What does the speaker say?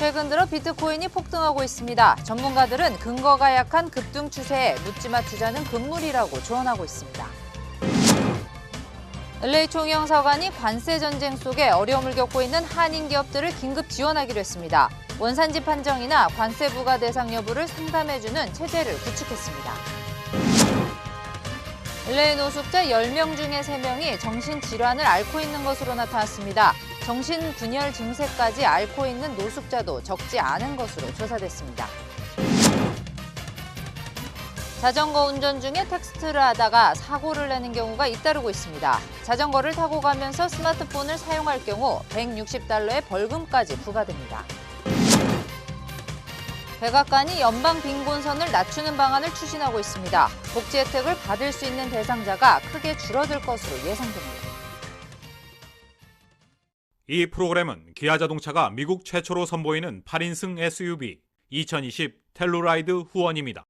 최근 들어 비트코인이 폭등하고 있습니다. 전문가들은 근거가 약한 급등 추세에 묻지마 투자는 금물이라고 조언하고 있습니다. LA 총영 사관이 관세 전쟁 속에 어려움을 겪고 있는 한인 기업들을 긴급 지원하기로 했습니다. 원산지 판정이나 관세 부과 대상 여부를 상담해주는 체제를 구축했습니다. LA 노숙자 10명 중에 3명이 정신질환을 앓고 있는 것으로 나타났습니다. 정신 분열 증세까지 앓고 있는 노숙자도 적지 않은 것으로 조사됐습니다. 자전거 운전 중에 텍스트를 하다가 사고를 내는 경우가 잇따르고 있습니다. 자전거를 타고 가면서 스마트폰을 사용할 경우 160달러의 벌금까지 부과됩니다. 백악관이 연방 빈곤선을 낮추는 방안을 추진하고 있습니다. 복지 혜택을 받을 수 있는 대상자가 크게 줄어들 것으로 예상됩니다. 이 프로그램은 기아 자동차가 미국 최초로 선보이는 8인승 SUV 2020 텔루라이드 후원입니다.